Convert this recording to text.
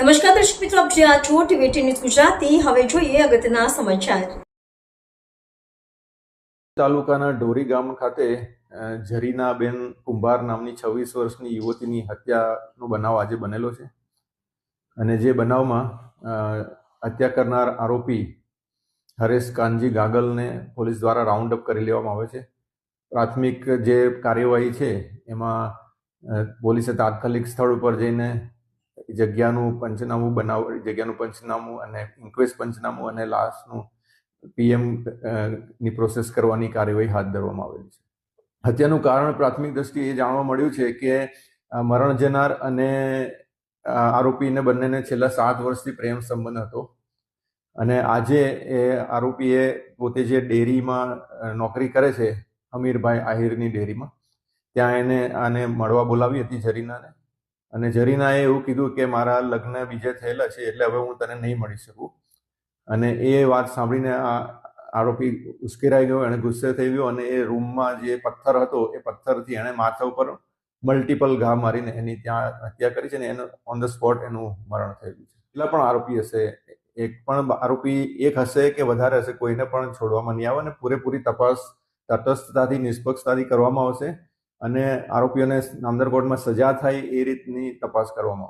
નમસ્કાર દર્શક મિત્રો, આપ જ્યાં છો ટીવી ન્યૂઝ ગુજરાતી. હવે જોઈએ અગત્યના સમાચાર. તાલુકાના ઢોરી ગામ ખાતે ઝરીના બેન કુંભાર નામની છવ્વીસ વર્ષની યુવતીની હત્યાનો બનાવ આજે બનેલો છે. અને જે બનાવમાં હત્યા કરનાર આરોપી હરેશ કાનજી ગાગલને પોલીસ દ્વારા રાઉન્ડ અપ કરી લેવામાં આવે છે. પ્રાથમિક જે કાર્યવાહી છે, એમાં પોલીસે તાત્કાલિક સ્થળ ઉપર જઈને જગ્યાનું પંચનામું બનાવ, જગ્યાનું પંચનામું અને ઇન્ક્વેસ્ટ પંચનામું અને લાશનું પીએમની પ્રોસેસ કરવાની કાર્યવાહી હાથ ધરવામાં આવેલી છે. હત્યાનું કારણ પ્રાથમિક દ્રષ્ટિએ એ જાણવા મળ્યું છે કે મરણ જનાર અને આરોપીને બંનેને છેલ્લા સાત વર્ષથી પ્રેમ સંબંધ હતો. અને આજે એ આરોપીએ પોતે જે ડેરીમાં નોકરી કરે છે, અમીરભાઈ આહિરની ડેરીમાં, ત્યાં એને, આને મળવા બોલાવી હતી જરીનાને અને જરીનાએ એવું કીધું કે મારા લગ્ન બીજે થયેલા છે એટલે હવે હું તને નહીં મળી શકું. અને એ વાત સાંભળીને આ આરોપી ઉશ્કેરાઈ ગયો અને ગુસ્સે થઈ ગયો અને એ રૂમમાં જે પથ્થર હતો, એ પથ્થરથી એણે માથા ઉપર મલ્ટિપલ ઘા મારીને એની ત્યાં હત્યા કરી છે ને એનું ઓન ધ સ્પોટ એનું મરણ થયેલું છે. એટલા પણ આરોપી હશે. એક પણ આરોપી એક હશે કે વધારે હશે, કોઈને પણ છોડવામાં નહીં આવે અને પૂરેપૂરી તપાસ તટસ્થતાથી, નિષ્પક્ષતાથી કરવામાં આવશે. અને આરોપીઓને નામદાર કોર્ટમાં સજા થાય એ રીતની તપાસ કરવામાં આવશે.